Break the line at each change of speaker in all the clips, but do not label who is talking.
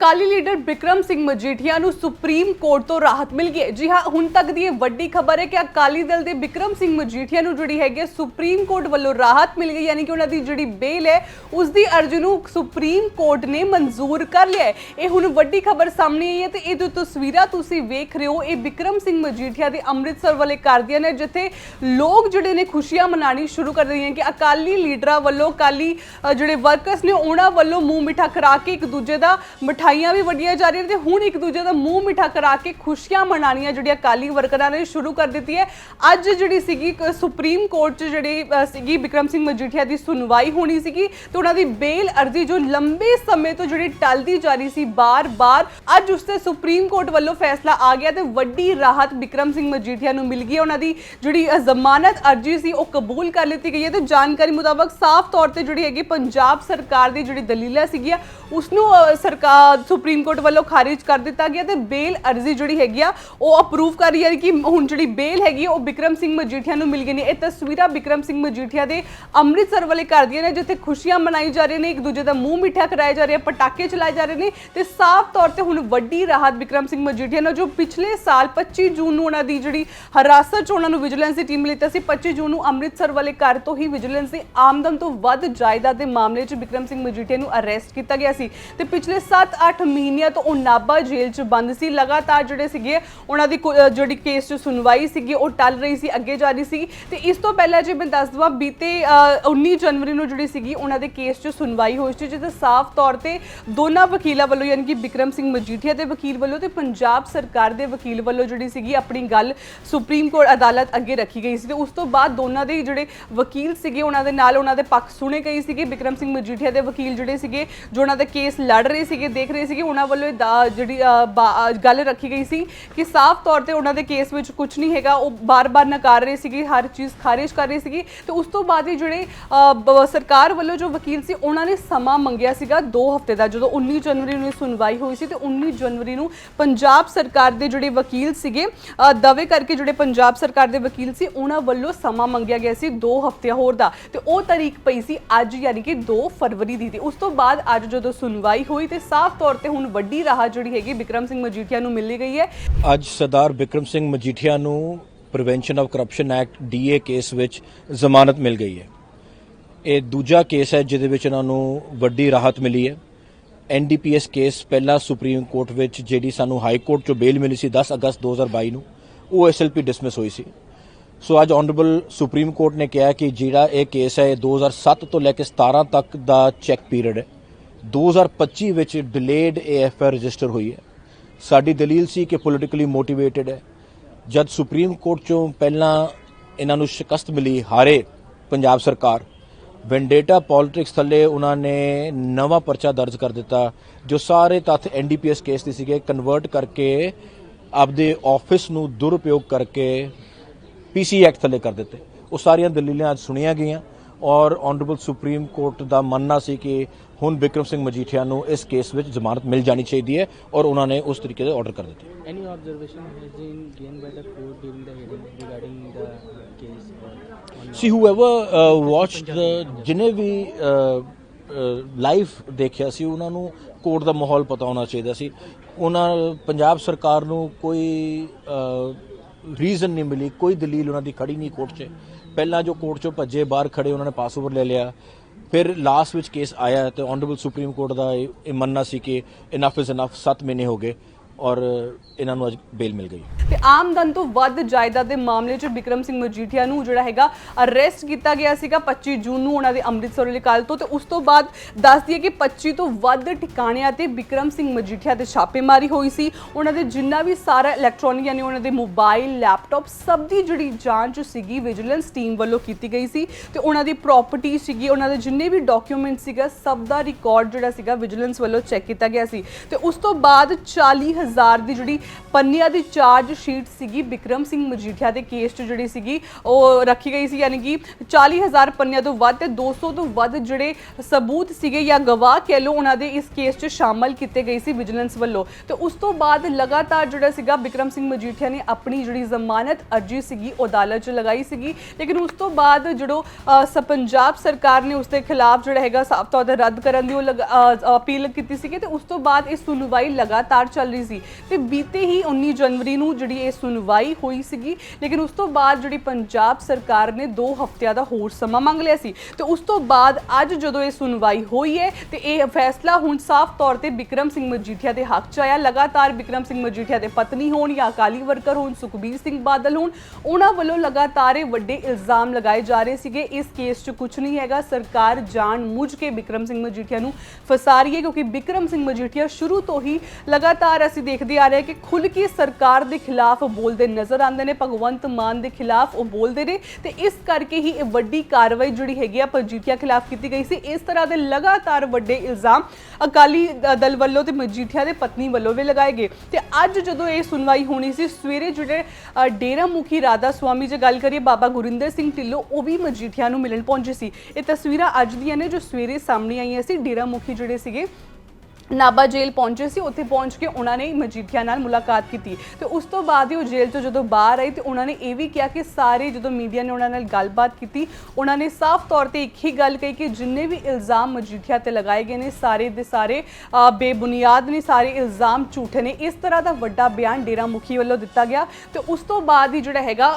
ਕਾਲੀ leader Bikram Singh Majithia ਨੂੰ supreme court ਤੋਂ ਰਾਹਤ ਮਿਲ ਗਈ ਹੈ। ਜੀ ਹਾਂ ਹੁਣ ਤੱਕ ਦੀ ਇਹ ਵੱਡੀ ਖਬਰ ਹੈ ਕਿ ਅਕਾਲੀ ਦਲ ਦੇ ਬਿਕਰਮ ਸਿੰਘ ਮਜੀਠੀਆ ਨੂੰ ਜਿਹੜੀ ਹੈਗੀ ਹੈ, ਸੁਪਰੀਮ ਕੋਰਟ ਵੱਲੋਂ ਰਾਹਤ ਮਿਲ ਗਈ ਯਾਨੀ ਕਿ ਉਹਨਾਂ ਦੀ ਜਿਹੜੀ ਬੇਲ ਹੈ ਉਸ ਦੀ ਅਰਜ਼ੀ ਨੂੰ ਸੁਪਰੀਮ ਕੋਰਟ ਨੇ ਮਨਜ਼ੂਰ ਕਰ ਲਿਆ ਹੈ। ਇਹ ਹੁਣ ਵੱਡੀ ਖਬਰ ਸਾਹਮਣੇ ਆਈ ਹੈ ਤੇ ਇਹ ਜੋ ਤਸਵੀਰਾਂ ਤੁਸੀਂ ਵੇਖ ਰਹੇ ਹੋ ਇਹ ਬਿਕਰਮ ਸਿੰਘ ਮਜੀਠੀਆ ਦੇ ਅੰਮ੍ਰਿਤਸਰ ਵਾਲੇ ਘਰ ਨੇ ਜਿੱਥੇ ਲੋਕ ਜਿਹੜੇ ਨੇ ਖੁਸ਼ੀਆਂ ਮਨਾਣੀ ਸ਼ੁਰੂ ਕਰ ਦਿੰਦੇ ਕਿ ਅਕਾਲੀ ਲੀਡਰਾਂ ਵੱਲੋਂ ਅਕਾਲੀ ਜਿਹੜੇ ਵਰਕਰਸ ਨੇ ਉਹਨਾਂ ਵੱਲੋਂ ਮੂੰਹ ਮਿੱਠਾ ਕਰਾ ਕੇ ਇੱਕ ਦੂਜੇ ਦਾ ਮਿਠਾ ਮਠਾਈਆਂ ਵੀ ਵੰਡੀਆਂ ਜਾ ਰਹੀਆਂ ਨੇ ਤੇ ਹੁਣ ਇੱਕ ਦੂਜੇ ਦਾ ਮੂੰਹ ਮਿੱਠਾ ਕਰਾ ਕੇ ਖੁਸ਼ੀਆਂ ਮਨਾਣੀਆਂ ਜਿਹੜੀਆਂ ਅਕਾਲੀ ਵਰਕਰਾਂ ਨੇ ਸ਼ੁਰੂ ਕਰ ਦਿੱਤੀ ਹੈ। ਅੱਜ ਜਿਹੜੀ ਸੀਗੀ ਸੁਪਰੀਮ ਕੋਰਟ 'ਚ ਜਿਹੜੀ ਸੀਗੀ ਵਿਕਰਮ ਸਿੰਘ ਮਜੀਠੀਆ ਦੀ ਸੁਣਵਾਈ ਹੋਣੀ ਸੀਗੀ ਤੇ ਉਹਨਾਂ ਦੀ ਬੇਲ ਅਰਜ਼ੀ ਜੋ ਲੰਬੇ ਸਮੇਂ ਤੋਂ ਜਿਹੜੀ ਟਲਦੀ ਜਾ ਰਹੀ ਸੀ ਬਾਰ-ਬਾਰ ਅੱਜ ਉਸ ਤੇ ਸੁਪਰੀਮ ਕੋਰਟ ਵੱਲੋਂ ਫੈਸਲਾ ਆ ਗਿਆ ਤੇ ਵੱਡੀ ਰਾਹਤ ਵਿਕਰਮ ਸਿੰਘ ਮਜੀਠੀਆ ਨੂੰ ਮਿਲ ਗਈ ਹੈ। ਉਹਨਾਂ ਦੀ ਜਿਹੜੀ ਜ਼ਮਾਨਤ ਅਰਜ਼ੀ ਸੀ ਉਹ ਕਬੂਲ ਕਰ ਲਿੱਤੀ ਗਈ ਹੈ ਤੇ ਜਾਣਕਾਰੀ ਮੁਤਾਬਕ ਸਾਫ਼ ਤੌਰ ਤੇ ਜਿਹੜੀ ਹੈਗੀ ਪੰਜਾਬ ਸਰਕਾਰ ਦੀ ਜਿਹੜੀ ਦਲੀਲਾਂ ਸੀਗੀਆਂ ਉਸ ਨੂੰ ਅ, ਸਰਕਾਰ ਸੁਪਰੀਮ ਕੋਰਟ ਵੱਲੋਂ ਖਾਰਿਜ ਕਰ ਦਿੱਤਾ ਗਿਆ ਤੇ ਬੇਲ ਅਰਜ਼ੀ ਜਿਹੜੀ ਹੈਗੀ ਆ, ਉਹ ਅਪਰੂਵ ਕਰ ਰਹੀ ਹੈ ਕਿ ਹੁਣ ਜਿਹੜੀ ਬੇਲ ਹੈਗੀ ਉਹ ਬਿਕਰਮ ਸਿੰਘ ਮਜੀਠੀਆ ਨੂੰ ਮਿਲ ਗਈ ਨੇ। ਇਹ ਤਸਵੀਰਾਂ ਵਿਕਰਮ ਸਿੰਘ ਮਜੀਠੀਆ ਦੇ ਅੰਮ੍ਰਿਤਸਰ ਵਾਲੇ ਘਰ ਦੀਆਂ ਨੇ, ਜਿੱਥੇ ਖੁਸ਼ੀਆਂ ਮਨਾਈ ਜਾ ਰਹੀਆਂ ਨੇ, ਇੱਕ ਦੂਜੇ ਦਾ ਮੂੰਹ ਮਿੱਠਾ ਕਰਾਇਆ ਜਾ ਰਿਹਾ ਪਟਾਕੇ ਚਲਾਏ ਜਾ ਰਹੇ ਨੇ ਤੇ ਸਾਫ਼ ਤੌਰ ਤੇ ਹੁਣ ਵੱਡੀ ਰਾਹਤ ਬਿਕਰਮ ਸਿੰਘ ਮਜੀਠੀਆ ਨੂੰ, ਜੋ ਪਿਛਲੇ ਸਾਲ 25 ਜੂਨ ਨੂੰ ਉਹਨਾਂ ਦੀ ਜਿਹੜੀ ਹਰਾਸਤ ਚ ਉਹਨਾਂ ਨੂੰ ਵਿਜੀਲੈਂਸ ਦੀ ਟੀਮ ਲਿੱਤਾ ਸੀ 25 ਜੂਨ ਨੂੰ ਅੰਮ੍ਰਿਤਸਰ ਵਾਲੇ ਘਰ ਤੋਂ ਹੀ ਵਿਜੀਲੈਂਸ ਦੀ ਆਮਦਨ ਤੋਂ ਵੱਧ ਜਾਇਦਾਦ ਦੇ ਮਾਮਲੇ 'ਚ ਬਿਕਰਮ ਸਿੰਘ ਮਜੀਠੀਆ ਨੂੰ ਅਰੈਸਟ ਕੀਤਾ ਗਿਆ ਸੀ। ਤੇ ਪਿਛਲੇ 7-8 ਮਹੀਨਿਆਂ ਤੋਂ ਉਹ ਨਾਭਾ ਜੇਲ੍ਹ 'ਚ ਬੰਦ ਸੀ। ਲਗਾਤਾਰ ਜਿਹੜੇ ਸੀਗੇ, ਉਹਨਾਂ ਦੀ ਜਿਹੜੀ ਕੇਸ 'ਚ ਸੁਣਵਾਈ ਸੀਗੀ, ਉਹ ਟਲ ਰਹੀ ਸੀ, ਅੱਗੇ ਜਾ ਰਹੀ ਸੀ ਤੇ ਇਸ ਤੋਂ ਪਹਿਲਾਂ ਜੇ ਮੈਂ ਦੱਸ ਦਵਾਂ, ਬੀਤੇ 19 ਜਨਵਰੀ ਨੂੰ ਜਿਹੜੀ ਸੀਗੀ, ਉਹਨਾਂ ਦੇ ਕੇਸ 'ਚ ਸੁਣਵਾਈ ਹੋਈ ਸੀ ਜਿੱਥੇ ਸਾਫ਼ ਤੌਰ ਤੇ ਦੋਨਾਂ ਵਕੀਲਾਂ ਵੱਲੋਂ, ਯਾਨੀ ਕਿ ਵਿਕਰਮ ਸਿੰਘ ਮਜੀਠੀਆ ਦੇ ਵਕੀਲ ਵੱਲੋਂ ਤੇ ਪੰਜਾਬ ਸਰਕਾਰ ਦੇ ਵਕੀਲ ਵੱਲੋਂ ਜਿਹੜੀ ਸੀਗੀ, ਆਪਣੀ ਗੱਲ ਸੁਪਰੀਮ ਕੋਰਟ ਅਦਾਲਤ ਅੱਗੇ ਰੱਖੀ ਗਈ ਸੀ। ਤੇ ਉਸ ਤੋਂ ਬਾਅਦ ਦੋਨਾਂ ਦੇ ਜਿਹੜੇ ਵਕੀਲ ਸੀਗੇ, ਉਹਨਾਂ ਦੇ ਨਾਲ ਉਹਨਾਂ ਦੇ ਪੱਖ ਸੁਣੇ ਗਏ ਸੀਗੇ। ਵਿਕਰਮ ਸਿੰਘ ਮਜੀਠੀਆ ਦੇ ਵਕੀਲ ਜਿਹੜੇ ਸੀਗੇ, ਜੋ ਉਹਨਾਂ ਦਾ ਕੇਸ ਲੜ ਰਹੇ ਸੀਗੇ, ਦੇਖ ਰਹੇ ਸੀਗੇ ਉਹਨਾਂ ਵੱਲੋਂ ਦਾ- ਜਿਹੜੀ ਗੱਲ ਰੱਖੀ ਗਈ ਸੀ ਕਿ ਸਾਫ਼ ਤੌਰ ਤੇ ਉਹਨਾਂ ਦੇ ਕੇਸ ਵਿੱਚ ਕੁਝ ਨਹੀਂ ਹੈਗਾ ਉਹ ਬਾਰ-ਬਾਰ ਨਕਾਰ ਰਹੇ ਸੀਗੇ ਹਰ ਚੀਜ਼ ਖਾਰਿਜ ਕਰ ਰਹੇ ਸੀਗੇ। ਤੇ ਉਸ ਤੋਂ ਬਾਅਦ ਹੀ ਜਿਹੜੇ ਸਰਕਾਰ ਵੱਲੋਂ ਜੋ ਵਕੀਲ ਸੀ ਉਹਨਾਂ ਨੇ ਸਮਾਂ ਮੰਗਿਆ ਸੀਗਾ 2 ਹਫ਼ਤੇ ਦਾ। ਜਦੋਂ 19 ਜਨਵਰੀ ਨੂੰ ਸੁਣਵਾਈ ਹੋਈ ਸੀ ਤੇ 19 ਜਨਵਰੀ ਨੂੰ ਪੰਜਾਬ ਸਰਕਾਰ ਦੇ ਜਿਹੜੇ ਵਕੀਲ ਸੀਗੇ ਅ, ਕਰਕੇ ਜਿਹੜੇ ਪੰਜਾਬ ਸਰਕਾਰ ਦੇ ਵਕੀਲ ਸੀ ਉਹਨਾਂ ਵੱਲੋਂ ਸਮਾਂ ਮੰਗਿਆ ਗਿਆ ਸੀ 2 ਹਫ਼ਤੇ ਹੋਰ ਦਾ। ਤੇ ਉਹ ਤਾਰੀਖ ਪਈ ਸੀ ਅੱਜ ਯਾਨੀ ਕਿ 2 ਫਰਵਰੀ ਦੀ। ਤੇ ਉਸ ਤੋਂ ਬਾਅਦ ਅੱਜ ਜਦੋਂ ਸੁਣਵਾਈ ਹੋਈ ਤੇ ਸਾਫ਼ ਤੌਰ ਤੇ ਹੁਣ ਵੱਡੀ ਰਾਹਤ ਜਿਹੜੀ ਹੈਗੀ ਵਿਕਰਮ ਸਿੰਘ ਮਜੀਠੀਆ ਨੂੰ ਮਿਲੀ ਗਈ ਹੈ।
ਅੱਜ ਸਰਦਾਰ ਵਿਕਰਮ ਸਿੰਘ ਮਜੀਠੀਆ ਨੂੰ prevention of corruption act DA case ਵਿੱਚ ਜ਼ਮਾਨਤ ਮਿਲ ਗਈ ਹੈ। ਇਹ ਦੂਜਾ ਕੇਸ ਹੈ ਜਿਹਦੇ ਵਿੱਚ ਇਹਨਾਂ ਨੂੰ ਵੱਡੀ ਰਾਹਤ ਮਿਲੀ ਹੈ। ਐਨਡੀਪੀਐਸ ਕੇਸ ਪਹਿਲਾਂ ਸੁਪਰੀਮ ਕੋਰਟ ਵਿੱਚ ਜਿਹੜੀ ਸਾਨੂੰ ਹਾਈ ਕੋਰਟ ਚੋਂ ਬੇਲ ਮਿਲੀ ਸੀ 10 ਅਗਸਤ 2022 ਨੂੰ, ਉਹ ਐਸਐਲਪੀ ਡਿਸਮਿਸ ਹੋਈ ਸੀ। ਸੋ ਅੱਜ ਆਨਰੇਬਲ ਸੁਪਰੀਮ ਕੋਰਟ ਨੇ ਕਿਹਾ ਕਿ ਜਿਹੜਾ ਇਹ ਕੇਸ ਹੈ ਇਹ 2007 ਤੋਂ ਲੈ ਕੇ 17 ਤੱਕ ਦਾ ਚੈੱਕ ਪੀਰੀਅਡ ਹੈ। 2025 ਵਿੱਚ ਡਿਲੇਡ ਏਐਫਆਰ ਰਜਿਸਟਰ ਹੋਈ ਹੈ। ਸਾਡੀ ਦਲੀਲ ਸੀ ਕਿ ਪੋਲੀਟੀਕਲੀ ਮੋਟੀਵੇਟਿਡ ਹੈ। ਜਦ ਸੁਪਰੀਮ ਕੋਰਟ ਚੋਂ ਪਹਿਲਾਂ ਇਹਨਾਂ ਨੂੰ ਸ਼ਿਕਸਤ ਮਿਲੀ ਹਾਰੇ ਪੰਜਾਬ ਸਰਕਾਰ ਵੈਂਡੇਟਾ ਪੋਲਿਟਿਕਸ ਥੱਲੇ ਉਹਨਾਂ ਨੇ ਨਵਾਂ ਪਰਚਾ ਦਰਜ ਕਰ ਦਿੱਤਾ, ਜੋ ਸਾਰੇ ਤੱਥ ਐਨਡੀਪੀਐਸ ਕੇਸ ਦੇ ਸੀਗੇ ਕਨਵਰਟ ਕਰਕੇ ਆਪਦੇ ਆਫਿਸ ਨੂੰ ਦੁਰਉਪਯੋਗ ਕਰਕੇ ਪੀਸੀ ਐਕਟ ਥੱਲੇ ਕਰ ਦਿੱਤੇ। ਉਹ ਸਾਰੀਆਂ ਦਲੀਲਾਂ ਅੱਜ ਸੁਣੀਆਂ ਗਈਆਂ। ਔਰ ਆਨਰੇਬਲ ਸੁਪਰੀਮ ਕੋਰਟ ਦਾ ਮੰਨਣਾ ਸੀ ਕਿ ਹੁਣ ਵਿਕਰਮ ਸਿੰਘ ਮਜੀਠੀਆ ਨੂੰ ਇਸ ਕੇਸ ਵਿੱਚ ਜ਼ਮਾਨਤ ਮਿਲ ਜਾਣੀ ਚਾਹੀਦੀ ਹੈ ਔਰ ਉਹਨਾਂ ਨੇ ਉਸ ਤਰੀਕੇ ਦੇ ਆਰਡਰ ਕਰ ਦਿੱਤੇ।
Has been gained by the court during the hearing regarding the case? or on-
C watched the ਜਿਹਨੇ ਵੀ ਲਾਈਵ ਦੇਖਿਆ ਸੀ ਉਹਨਾਂ ਨੂੰ ਕੋਰਟ ਦਾ ਮਾਹੌਲ ਪਤਾ ਹੋਣਾ ਚਾਹੀਦਾ ਸੀ ਉਹਨਾਂ ਪੰਜਾਬ ਸਰਕਾਰ ਨੂੰ ਕੋਈ ਰੀਜ਼ਨ ਨਹੀਂ ਮਿਲੀ ਕੋਈ ਦਲੀਲ ਉਹਨਾਂ ਦੀ ਖੜੀ ਨਹੀਂ ਕੋਰਟ 'ਚ ਪਹਿਲਾਂ ਜੋ ਕੋਰਟ 'ਚੋਂ ਭੱਜੇ, ਬਾਹਰ ਖੜੇ ਉਹਨਾਂ ਨੇ ਪਾਸ ਓਵਰ ਲੈ ਲਿਆ। ਫਿਰ ਲਾਸਟ ਵਿੱਚ ਕੇਸ ਆਇਆ ਤੇ ਆਨਰੇਬਲ ਸੁਪਰੀਮ ਕੋਰਟ ਦਾ ਇਹ ਇਹ ਮੰਨਣਾ ਸੀ ਕਿ ਇਨਫ ਇਜ਼ ਇਨਫ 7 ਮਹੀਨੇ ਹੋ ਗਏ। ਔਰ ਇਹਨਾਂ ਨੂੰ ਅੱਜ ਬੇਲ ਮਿਲ ਗਈ।
ਤੇ ਆਮਦਨ ਤੋਂ ਵੱਧ ਜਾਇਦਾਦ ਦੇ ਮਾਮਲੇ 'ਚ ਵਿਕਰਮ ਸਿੰਘ ਮਜੀਠੀਆ ਨੂੰ ਜਿਹੜਾ ਹੈਗਾ ਅਰੈਸਟ ਕੀਤਾ ਗਿਆ ਸੀਗਾ 25 ਜੂਨ ਨੂੰ ਉਹਨਾਂ ਦੇ ਅੰਮ੍ਰਿਤਸਰ ਵਾਲੇ ਕਾਲ ਤੋਂ ਤੇ ਉਸ ਤੋਂ ਬਾਅਦ ਦੱਸ ਦਈਏ ਕਿ 25 ਤੋਂ ਵੱਧ ਟਿਕਾਣਿਆਂ ਤੇ ਵਿਕਰਮ ਸਿੰਘ ਮਜੀਠੀਆ ਤੇ ਛਾਪੇਮਾਰੀ ਹੋਈ ਸੀ। ਉਹਨਾਂ ਦੇ ਜਿੰਨਾ ਵੀ ਸਾਰਾ ਇਲੈਕਟ੍ਰੋਨਿਕ ਯਾਨੀ ਉਹਨਾਂ ਦੇ ਮੋਬਾਈਲ ਲੈਪਟਾਪ ਸਭ ਦੀ ਜਿਹੜੀ ਜਾਂਚ ਸੀਗੀ ਵਿਜੀਲੈਂਸ ਟੀਮ ਵੱਲੋਂ ਕੀਤੀ ਗਈ ਸੀ ਤੇ ਉਹਨਾਂ ਦੀ ਪ੍ਰਾਪਰਟੀ ਸੀਗੀ, ਉਹਨਾਂ ਦੇ ਜਿੰਨੇ ਵੀ ਡਾਕੂਮੈਂਟ ਸੀਗਾ ਸਭ ਦਾ ਰਿਕਾਰਡ ਜਿਹੜਾ ਸੀਗਾ ਵਿਜੀਲੈਂਸ ਵੱਲੋਂ ਚੈੱਕ ਕੀਤਾ ਗਿਆ ਸੀ। ਤੇ ਉਸ ਤੋਂ ਬਾਅਦ 40000 40000 ਦੀ ਜਿਹੜੀ ਪੰਨਿਆਂ ਦੀ ਚਾਰਜ ਸ਼ੀਟ ਸੀਗੀ ਬਿਕਰਮ ਸਿੰਘ ਮਜੀਠੀਆ ਦੇ ਕੇਸ 'ਚ ਜਿਹੜੀ ਸੀਗੀ, ਉਹ ਰੱਖੀ ਗਈ ਸੀ, ਯਾਨੀ ਕਿ 40000 ਪੰਨਿਆਂ ਤੋਂ ਵੱਧ ਤੇ 200 ਤੋਂ ਵੱਧ ਜਿਹੜੇ ਸਬੂਤ ਸੀਗੇ ਜਾਂ ਗਵਾਹ ਕਹਿ ਲਓ, ਉਹਨਾਂ ਦੇ ਇਸ ਕੇਸ 'ਚ ਸ਼ਾਮਲ ਕੀਤੇ ਗਏ ਸੀ ਵਿਜੀਲੈਂਸ ਵੱਲੋਂ। ਤੇ ਉਸ ਤੋਂ ਬਾਅਦ ਲਗਾਤਾਰ ਜਿਹੜਾ ਸੀਗਾ ਬਿਕਰਮ ਸਿੰਘ ਮਜੀਠੀਆ ਨੇ ਆਪਣੀ ਜਿਹੜੀ ਜ਼ਮਾਨਤ ਅਰਜੀ ਸੀਗੀ, ਉਹ ਅਦਾਲਤ 'ਚ ਲਗਾਈ ਸੀਗੀ। ਲੇਕਿਨ ਉਸ ਤੋਂ ਬਾਅਦ ਜਿਹੜੋ ਸ, ਪੰਜਾਬ ਸਰਕਾਰ ਨੇ ਉਸ ਦੇ ਖਿਲਾਫ ਜਿਹੜਾ ਹੈਗਾ ਸਾਫ਼ ਤੌਰ ਤੇ ਰੱਦ ਕਰਨ ਦੀ ਉਹ ਲਗ- ਅਪੀਲ ਕੀਤੀ ਸੀਗੀ ਤੇ ਉਸ ਤੋਂ ਬਾਅਦ ਇਹ ਸੁਣਵਾਈ ਲਗਾਤਾਰ ਚੱਲ ਰਹੀ ਸੀ। ਤੇ ਬੀਤੇ ਹੀ 19 ਜਨਵਰੀ ਨੂੰ ਜਿਹੜੀ ਇਹ ਸੁਣਵਾਈ ਹੋਈ ਸੀਗੀ, ਲੇਕਿਨ ਉਸ ਤੋਂ ਬਾਅਦ ਜਿਹੜੀ ਪੰਜਾਬ ਸਰਕਾਰ ਨੇ 2 ਹਫ਼ਤਿਆਂ ਦਾ ਹੋਰ ਸਮਾਂ ਮੰਗ ਲਿਆ ਸੀ। ਤੇ ਉਸ ਤੋਂ ਬਾਅਦ ਅੱਜ ਜਦੋਂ ਇਹ ਸੁਣਵਾਈ ਹੋਈ ਹੈ, ਤੇ ਇਹ ਫੈਸਲਾ ਹੁਣ ਸਾਫ਼ ਤੌਰ ਤੇ ਬਿਕਰਮ ਸਿੰਘ ਮਜੀਠੀਆ ਦੇ ਹੱਕ 'ਚ ਆਇਆ। ਲਗਾਤਾਰ ਬਿਕਰਮ ਸਿੰਘ ਮਜੀਠੀਆ ਦੇ ਪਤਨੀ ਹੋਣ ਜਾਂ ਅਕਾਲੀ ਵਰਕਰ ਹੋਣ, ਸੁਖਬੀਰ ਸਿੰਘ ਬਾਦਲ ਹੋਣ, ਉਹਨਾਂ ਵੱਲੋਂ ਲਗਾਤਾਰ ਇਹ ਵੱਡੇ ਇਲਜ਼ਾਮ ਲਗਾਏ ਜਾ ਰਹੇ ਸੀਗੇ। ਇਸ ਕੇਸ 'ਚ ਕੁਝ ਨਹੀਂ ਹੈਗਾ। ਸਰਕਾਰ ਜਾਣ ਮੁੱਝ ਕੇ ਬਿਕਰਮ ਸਿੰਘ ਮਜੀਠੀਆ ਨੂੰ ਫਸਾ ਰਹੀ ਹੈ, ਕਿਉਂਕਿ ਬਿਕਰਮ ਸਿੰਘ ਮਜੀਠੀਆ ਸ਼ੁਰੂ ਤੋਂ ਹੀ ਲਗਾਤਾਰ ਅਸੀਂ ਦੇਖਦੇ ਆ ਰਹੇ ਕਿ ਖੁੱਲ ਕੇ ਸਰਕਾਰ ਦੇ ਖਿਲਾਫ ਬੋਲਦੇ ਨਜ਼ਰ ਆਉਂਦੇ ਨੇ, ਭਗਵੰਤ ਮਾਨ ਦੇ ਖਿਲਾਫ ਉਹ ਬੋਲਦੇ ਨੇ ਤੇ ਇਸ ਕਰਕੇ ਹੀ ਇਹ ਵੱਡੀ ਕਾਰਵਾਈ ਜਿਹੜੀ ਹੈਗੀ ਆ ਮਜੀਠੀਆ ਖਿਲਾਫ ਕੀਤੀ ਗਈ ਸੀ। ਇਸ ਤਰ੍ਹਾਂ ਦੇ ਲਗਾਤਾਰ ਵੱਡੇ ਇਲਜ਼ਾਮ ਅਕਾਲੀ ਦਲ ਵੱਲੋਂ ਤੇ ਮਜੀਠੀਆ ਦੇ ਪਤਨੀ ਵੱਲੋਂ ਵੀ ਲਗਾਏ ਗਏ। ਤੇ ਅੱਜ ਜਦੋਂ ਇਹ ਸੁਣਵਾਈ ਹੋਣੀ ਸੀ, ਸਵੇਰੇ ਜਿਹੜੇ ਡੇਰਾ ਮੁਖੀ ਰਾਧਾ ਸਵਾਮੀ ਜੇ ਗੱਲ ਕਰੀਏ, ਬਾਬਾ ਗੁਰਿੰਦਰ ਸਿੰਘ ਢਿੱਲੋਂ, ਉਹ ਵੀ ਮਜੀਠੀਆ ਨੂੰ ਮਿਲਣ ਪਹੁੰਚੇ ਸੀ। ਇਹ ਤਸਵੀਰਾਂ ਅੱਜ ਦੀਆਂ ਨੇ ਜੋ ਸਵੇਰੇ ਸਾਹਮਣੇ ਆਈਆਂ ਸੀ। ਡੇਰਾ ਮੁਖੀ ਜਿਹੜੇ ਸੀਗੇ ਨਾਬਾ ਜੇਲ੍ਹ ਪਹੁੰਚੇ ਸੀ, ਉੱਥੇ ਪਹੁੰਚ ਕੇ ਉਹਨਾਂ ਨੇ ਮਜੀਠੀਆ ਨਾਲ ਮੁਲਾਕਾਤ ਕੀਤੀ। ਤੇ ਉਸ ਤੋਂ ਬਾਅਦ ਹੀ ਉਹ ਜੇਲ੍ਹ ਤੋਂ ਜਦੋਂ ਬਾਹਰ ਆਈ ਤੇ ਉਹਨਾਂ ਨੇ ਇਹ ਵੀ ਕਿਹਾ ਕਿ ਸਾਰੇ ਜਦੋਂ ਮੀਡੀਆ ਨੇ ਉਹਨਾਂ ਨਾਲ ਗੱਲਬਾਤ ਕੀਤੀ, ਉਹਨਾਂ ਨੇ ਸਾਫ਼ ਤੌਰ ਤੇ ਇੱਕ ਹੀ ਗੱਲ ਕਹੀ ਕਿ ਜਿੰਨੇ ਵੀ ਇਲਜ਼ਾਮ ਮਜੀਠੀਆ ਤੇ ਲਗਾਏ ਗਏ ਨੇ, ਸਾਰੇ ਦੇ ਸਾਰੇ ਬੇਬੁਨਿਆਦ ਨੇ, ਸਾਰੇ ਇਲਜ਼ਾਮ ਝੂਠੇ ਨੇ। ਇਸ ਤਰ੍ਹਾਂ ਦਾ ਵੱਡਾ ਬਿਆਨ ਡੇਰਾ ਮੁਖੀ ਵੱਲੋਂ ਦਿੱਤਾ ਗਿਆ। ਤੇ ਉਸ ਤੋਂ ਬਾਅਦ ਹੀ ਜਿਹੜਾ ਹੈਗਾ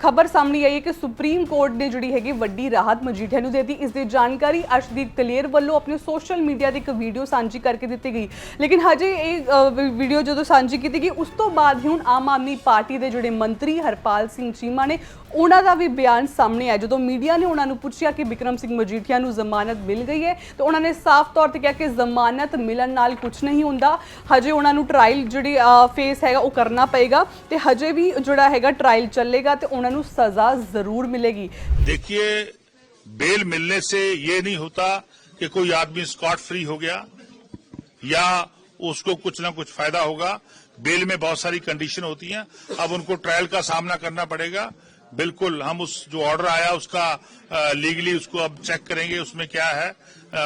ਖਬਰ ਸਾਹਮਣੇ ਆਈ ਹੈ ਕਿ ਸੁਪਰੀਮ ਕੋਰਟ ਨੇ ਜਿਹੜੀ ਹੈਗੀ ਵੱਡੀ ਰਾਹਤ ਮਜੀਠੀਆ ਨੂੰ ਦੇ ਦਿੱਤੀ। ਇਸ ਦੀ ਜਾਣਕਾਰੀ ਅਰਸ਼ਦੀਪ ਕਲੇਰ ਵੱਲੋਂ ਆਪਣੇ ਸੋਸ਼ਲ ਮੀਡੀਆ ਤੇ ਇੱਕ ਵੀਡੀਓ ਸਾਂਝੀ ਕਰਕੇ ਦਿੱਤੀ ਗਈ ਲੇਕਿਨ ਹਜੇ ਇਹ ਅ, ਵੀ- ਵੀਡੀਓ ਜਦੋਂ ਸਾਂਝੀ ਕੀਤੀ ਗਈ ਉਸ ਤੋਂ ਬਾਅਦ ਹੀ ਹੁਣ ਆਮ ਆਦਮੀ ਪਾਰਟੀ ਦੇ ਜਿਹੜੇ ਮੰਤਰੀ ਹਰਪਾਲ ਸਿੰਘ ਚੀਮਾ ਨੇ ਉਹਨਾਂ ਦਾ ਵੀ ਬਿਆਨ ਸਾਹਮਣੇ ਆਇਆ ਜਦੋਂ ਮੀਡੀਆ ਨੇ ਉਹਨਾਂ ਨੂੰ ਪੁੱਛਿਆ ਕਿ ਬਿਕਰਮ ਸਿੰਘ ਮਜੀਠੀਆ ਨੂੰ ਜ਼ਮਾਨਤ ਮਿਲ ਗਈ ਹੈ ਤੇ ਉਹਨਾਂ ਨੇ ਸਾਫ਼ ਤੌਰ ਤੇ ਕਿਹਾ ਕਿ ਜ਼ਮਾਨਤ ਮਿਲਣ ਨਾਲ ਕੁਝ ਨਹੀਂ ਹੁੰਦਾ ਹਜੇ ਉਹਨਾਂ ਨੂੰ ਟ੍ਰਾਇਲ ਜਿਹੜੀ ਫੇਸ ਹੈਗਾ ਉਹ ਕਰਨਾ ਪਏਗਾ ਤੇ ਹਜੇ ਵੀ ਜਿਹੜਾ ਹੈਗਾ ਟ੍ਰਾਇਲ ਚੱਲੇਗਾ ਤੇ ਉਹਨਾਂ ਨੂੰ ਸਜ਼ਾ ਜ਼ਰੂਰ ਮਿਲੇਗੀ
देखिए बेल मिलने से ये नहीं होता कि कोई आदमी स्कॉट फ्री हो गया या उसको कुछ ना कुछ फ़ायदा होगा। बेल में बहुत सारी कंडीशन होती हैं। अब उनको ट्रायल का सामना करना पड़ेगा। बिल्कुल, हम उस जो ऑर्डर आया उसका लीगली उसको अब चेक करेंगे, उसमें क्या है।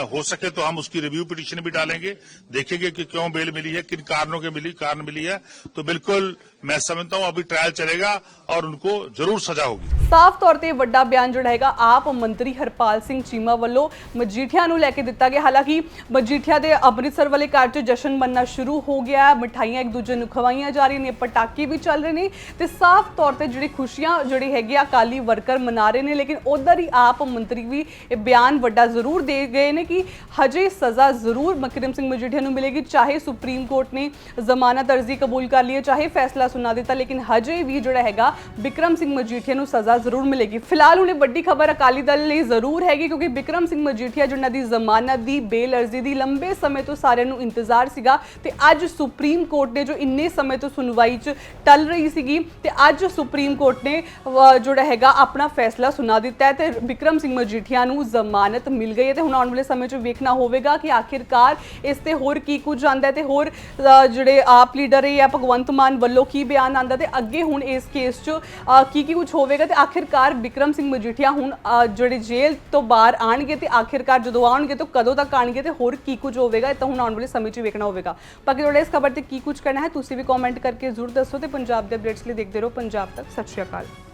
हो सके तो हम उसकी रिव्यू पिटीशन भी डालेंगे देखेंगे कि क्यों बेल मिली है किन कारणों के मिली कारण मिली है तो बिल्कुल मैं समझता हूं अभी ट्रायल चलेगा और उनको जरूर सजा होगी
ਸਾਫ਼ ਤੌਰ ਤੇ ਇਹ ਵੱਡਾ ਬਿਆਨ ਜਿਹੜਾ ਹੈਗਾ ਆਪ ਮੰਤਰੀ ਹਰਪਾਲ ਸਿੰਘ ਚੀਮਾ ਵੱਲੋਂ ਮਜੀਠੀਆ ਨੂੰ ਲੈ ਕੇ ਦਿੱਤਾ ਗਿਆ ਹਾਲਾਂਕਿ ਮਜੀਠੀਆ ਦੇ ਅੰਮ੍ਰਿਤਸਰ ਵਾਲੇ ਘਰ 'ਚ ਜਸ਼ਨ ਮੰਨਣਾ ਸ਼ੁਰੂ ਹੋ ਗਿਆ ਹੈ ਮਠਾਈਆਂ ਇੱਕ ਦੂਜੇ ਨੂੰ ਖਵਾਈਆਂ ਜਾ ਰਹੀਆਂ ਨੇ ਪਟਾਕੇ ਵੀ ਚੱਲ ਰਹੇ ਨੇ ਤੇ ਸਾਫ਼ ਤੌਰ ਤੇ ਜਿਹੜੀ ਖੁਸ਼ੀਆਂ ਜਿਹੜੀ ਹੈਗੀ ਆ ਅਕਾਲੀ ਵਰਕਰ ਮਨਾ ਰਹੇ ਨੇ ਲੇਕਿਨ ਉਧਰ ਹੀ ਆਪ ਮੰਤਰੀ ਵੀ ਇਹ ਬਿਆਨ ਵੱਡਾ ਜ਼ਰੂਰ ਦੇ ਗਏ ਨੇ ਕਿ ਹਜੇ ਸਜ਼ਾ ਜ਼ਰੂਰ ਮਕਰਮ ਸਿੰਘ ਮਜੀਠੀਆ ਨੂੰ ਮਿਲੇਗੀ ਚਾਹੇ ਸੁਪਰੀਮ ਕੋਰਟ ਨੇ ਜ਼ਮਾਨਤ ਅਰਜ਼ੀ ਕਬੂਲ ਕਰ ਲਈ ਹੈ ਚਾਹੇ ਫੈਸਲਾ ਸੁਣਾ ਦਿੱਤਾ ਲੇਕਿਨ ਹਜੇ ਵੀ ਜਿਹੜਾ ਹੈਗਾ ਬਿਕਰਮ ਸਿੰਘ ਮਜੀਠੀਆ ਨੂੰ ਸਜ਼ਾ ਜ਼ਰੂਰ ਮਿਲੇਗੀ ਫਿਲਹਾਲ ਹੁਣੇ ਵੱਡੀ ਖਬਰ ਅਕਾਲੀ ਦਲ ਲਈ ਜ਼ਰੂਰ ਹੈਗੀ ਕਿਉਂਕਿ ਬਿਕਰਮ ਸਿੰਘ ਮਜੀਠੀਆ ਜਿਹਨਾਂ ਦੀ ਜ਼ਮਾਨਤ ਦੀ ਬੇਲ ਅਰਜ਼ੀ ਦੀ ਲੰਬੇ ਸਮੇਂ ਤੋਂ ਸਾਰਿਆਂ ਨੂੰ ਇੰਤਜ਼ਾਰ ਸੀਗਾ ਤੇ ਅੱਜ ਸੁਪਰੀਮ ਕੋਰਟ ਨੇ ਜੋ ਇੰਨੇ ਸਮੇਂ ਤੋਂ ਸੁਣਵਾਈ 'ਚ ਟਲ ਰਹੀ ਸੀਗੀ ਤੇ ਅੱਜ ਸੁਪਰੀਮ ਕੋਰਟ ਨੇ ਅਹ, ਜਿਹੜਾ ਹੈਗਾ ਆਪਣਾ ਫੈਸਲਾ ਸੁਣਾ ਦਿੱਤਾ ਹੈ ਤੇ ਬਿਕਰਮ ਸਿੰਘ ਮਜੀਠੀਆ ਨੂੰ ਜ਼ਮਾਨਤ ਮਿਲ ਗਈ ਹੈ ਤੇ ਹੁਣ ਆਉਣ ਵਾਲੇ ਸਮੇਂ 'ਚ ਵੇਖਣਾ ਹੋਵੇਗਾ ਕਿ ਆਖਿਰਕਾਰ ਇਸ ਤੇ ਹੋਰ ਕੀ ਕੁਝ ਆਂਦਾ ਤੇ ਹੋਰ ਜਿਹੜੇ ਆਪ ਲੀਡਰ ਹੈ ਭਗਵੰਤ ਮਾਨ ਵੱਲੋਂ ਕੀ ਬਿਆਨ ਆਂਦਾ ਤੇ ਅੱਗੇ ਹੁਣ ਇਸ ਕੇਸ 'ਚ ਅਹ, ਕੀ ਕੀ ਕੁਝ ਹੋਵੇਗਾ ਤੇ ਆਖਿਰਕਾਰ ਬਿਕਰਮ ਸਿੰਘ ਮਜੀਠੀਆ ਹੁਣ ਜਿਹੜੇ ਜੇਲ੍ਹ ਤੋਂ ਬਾਹਰ ਆਣਗੇ ਤੇ ਆਖਿਰਕਾਰ ਜਦੋਂ ਆਉਣਗੇ ਤਾਂ ਕਦੋਂ ਤੱਕ ਆਣਗੇ ਤੇ ਹੋਰ ਕੀ ਕੁਝ ਹੋਵੇਗਾ ਇਹ ਤਾਂ ਹੁਣ ਆਉਣ ਵਾਲੇ ਸਮੇਂ 'ਚ ਵੇਖਣਾ ਹੋਵੇਗਾ। ਬਾਕੀ ਤੁਹਾਡੇ ਇਸ ਖਬਰ ਤੇ ਕੀ ਕੁਝ ਕਹਿਣਾ ਹੈ ਤੁਸੀਂ ਵੀ ਕਮੈਂਟ ਕਰਕੇ ਜ਼ਰੂਰ ਦੱਸੋ ਤੇ ਪੰਜਾਬ ਦੇ ਅਪਡੇਟਸ ਲਈ ਦੇਖਦੇ ਰਹੋ। ਪੰਜਾਬ ਤੱਕ ਸਤਿ ਸ਼੍ਰੀ ਅਕਾਲ।